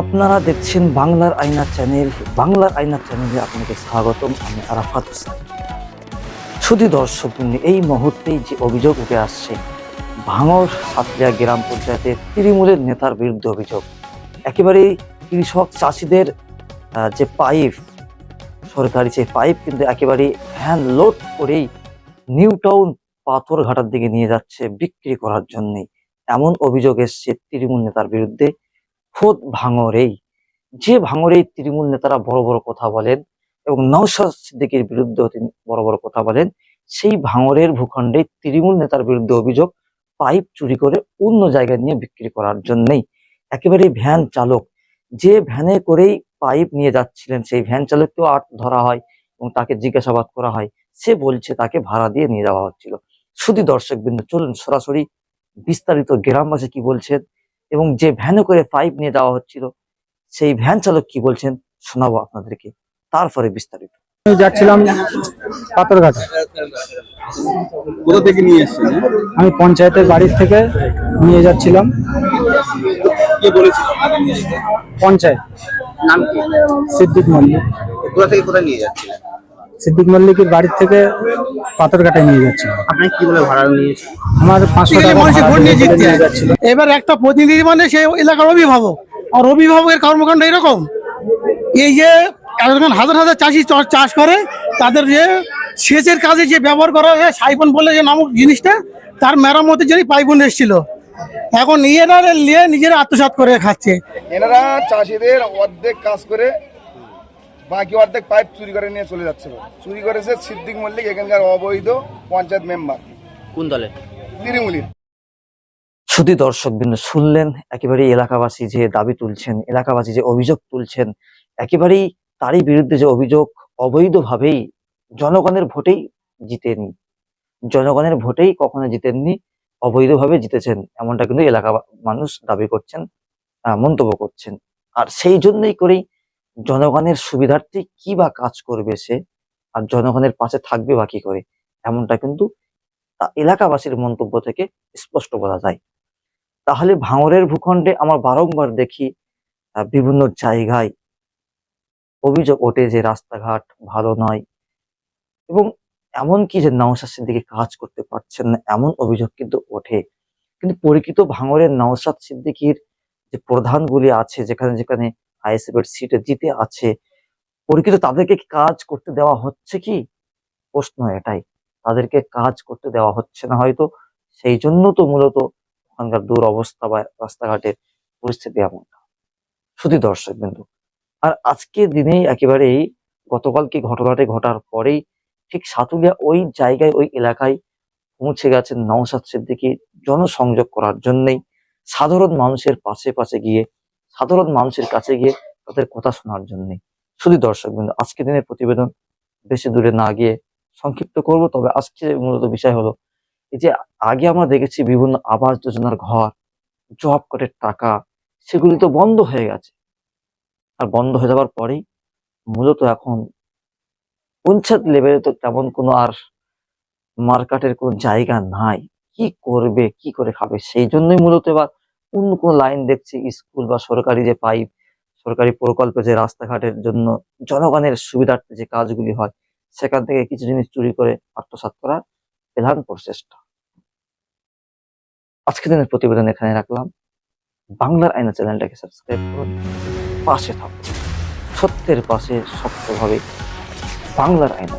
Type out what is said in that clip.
আপনারা দেখছেন বাংলার আয়না চ্যানেল, বাংলার আয়না চ্যানেলে আপনাকে স্বাগতম, আমি আরাফাত হোসেন। শুধু দর্শক, এই মুহূর্তেই যে অভিযোগ উঠে আসছে ভাঙর সাতলিয়া গ্রাম পঞ্চায়েতের তৃণমূলের নেতার বিরুদ্ধে অভিযোগ। একেবারেই কৃষক চাষিদের যে পাইপ, সরকারি যে পাইপ, কিন্তু একেবারে ভ্যান লোড করেই নিউ টাউন পাথরঘাটার দিকে নিয়ে যাচ্ছে বিক্রি করার জন্যে। এমন অভিযোগ এসছে তৃণমূল নেতার বিরুদ্ধে। খোদ ভাঙরেই। যে ভাঙরেই তৃণমূল নেতারা বড় বড় কথা বলেন এবং নওশাদ সিদ্দিকের বিরুদ্ধেও তিনি বড় বড় কথা বলেন, সেই ভাঙরের ভূখণ্ডে তৃণমূল নেতার বিরুদ্ধে অভিযোগ পাইপ চুরি করে অন্য জায়গায় নিয়ে বিক্রি করার জন্যই। একেবারে ভ্যান চালক। যে ভ্যানে করেই পাইপ নিয়ে যাচ্ছিলেন, সেই ভ্যান চালককেও আট ধরা হয় এবং তাকে জিজ্ঞাসাবাদ করা হয়। সে বলছে তাকে ভাড়া দিয়ে নিয়ে যাওয়া হচ্ছিল। শুধু দর্শক বিন্দু চলুন সরাসরি বিস্তারিত গ্রামবাসী কি বলছেন? এবং যে ভ্যানে করে পাইপ নিয়ে যাওয়া হচ্ছিল সেই ভ্যান চালক কি বলছেন শোনাবো আপনাদেরকে। তারপরে বিস্তারিত। আমি যাচ্ছিলাম পাথরঘাটা। কোথা থেকে নিয়ে এসছেন? আমি পঞ্চায়েতের বাড়ির থেকে নিয়ে যাচ্ছিলাম। কে বলেছিল? পঞ্চায়েত। নাম কি? সিদ্দিক মল্লিক কোথা থেকে কোথায় নিয়ে যাচ্ছিলেন? সিদ্দিক মল্লিকের বাড়ির থেকে পাথরঘাটায় নিয়ে যাচ্ছিলাম আপনি কি বলে ভাড়া নিয়েছেন আমার পাঁচশো টাকা ভোট নিয়ে জিততে হয়। এবার একটা প্রতিনিধি মানে সে এলাকার অভিভাবক। আর অভিভাবকের কর্মকাণ্ড এরকম। এই যে এখন হাজার হাজার চাষি চ- চাষ করে তাদের যে সেচের কাজে যে ব্যবহার করা হয় সাইফন বলে যে নামক জিনিসটা তার মেরামতের জন্য পাইপন এসেছিল। এখন এরা নিয়ে নিজেরা আত্মসাৎ করে খাচ্ছে। এনারা চাষিদের অর্ধেক কাজ করে বাকি অর্ধেক পাইপ চুরি করে নিয়ে চলে যাচ্ছিল চুরি করেছে সিদ্দিক মল্লিক এখানকার অবৈধ পঞ্চায়েত মেম্বার। কোন দলে? তৃণমূলীর শুধু দর্শক বিন্দু শুনলেন একেবারেই এলাকাবাসী যে দাবি তুলছেন এলাকাবাসী যে অভিযোগ তুলছেন একেবারেই তারই বিরুদ্ধে যে অভিযোগ অবৈধভাবেই জনগণের ভোটেই জিতেনি। জনগণের ভোটেই কখনো জিতেননি অবৈধভাবে জিতেছেন এমনটা কিন্তু এলাকা মানুষ দাবি করছেন মন্তব্য করছেন। আর সেই জন্যই করেই জনগণের সুবিধার্থে কি বা কাজ করবে সে? আর জনগণের পাশে থাকবে বা কি করে? এমনটা কিন্তু এলাকাবাসীর মন্তব্য থেকে স্পষ্ট বলা যায়। তাহলে ভাঙরের ভূখণ্ডে আমরা বারংবার দেখি বিভিন্ন জায়গায় অভিযোগ ওঠে যে রাস্তাঘাট ভালো নয় এবং এমন কি যে নওশাদ সিদ্দিকি কাজ করতে পারছেন না, এমন অভিযোগ কিন্তু ওঠে। কিন্তু পরিচিত ভাঙরের নওশাদ সিদ্দিকির যে প্রধানগুলি আছে, যেখানে যেখানে আইএসএফ এর সিটে জিতে আছে। পরিচিত তাদেরকে কাজ করতে দেওয়া হচ্ছে কি? প্রশ্ন এটাই। তাদেরকে কাজ করতে দেওয়া হচ্ছে না হয়তো। সেই জন্য তো মূলত ওখানকার দূর অবস্থা বা রাস্তাঘাটের পরিস্থিতি এমনটা। শুধু দর্শক বিন্দু, আর আজকের দিনেই একেবারেই গতকালকে ঘটনাটি ঘটার পরেই ঠিক সাতুলিয়া ওই জায়গায়, ওই এলাকায় পৌঁছে গেছেন নওশাদ সিদ্দিকি জনসংযোগ করার জন্যই। সাধারণ মানুষের পাশে পাশে গিয়ে সাধারণ মানুষের কাছে গিয়ে তাদের কথা শোনার জন্যই শুধু দর্শক বিন্দু, আজকে দিনের প্রতিবেদন বেশি দূরে না গিয়ে সংক্ষিপ্ত করব, তবে আজকে মূলত বিষয় হলো, এই যে আগে আমরা দেখেছি বিভিন্ন আবাস যোজনার ঘর, জব কার্ডের টাকা, সেগুলি তো বন্ধ হয়ে গেছে। আর বন্ধ হয়ে যাওয়ার পরেই মূলত এখন পঞ্চায়েত লেভেলে তো তেমন কোনো আর মার্কেটের কোনো জায়গা নাই। কি করবে, কি করে খাবে? সেই জন্যই মূলত এবার অন্য কোনো লাইন দেখছি স্কুল বা সরকারি যে পাইপ, সরকারি প্রকল্পে যে রাস্তাঘাটের জন্য জনগণের সুবিধার্থে যে কাজগুলি হয়, সেখান থেকে কিছু জিনিস চুরি করে আত্মসাৎ করার প্রধান প্রচেষ্টা। আজকের দিনের প্রতিবেদন এখানে রাখলাম। বাংলার আয়না চ্যানেলটাকে সাবস্ক্রাইব করুন। পাশে থাকুন। সত্যের পাশে শক্তভাবে বাংলার আয়না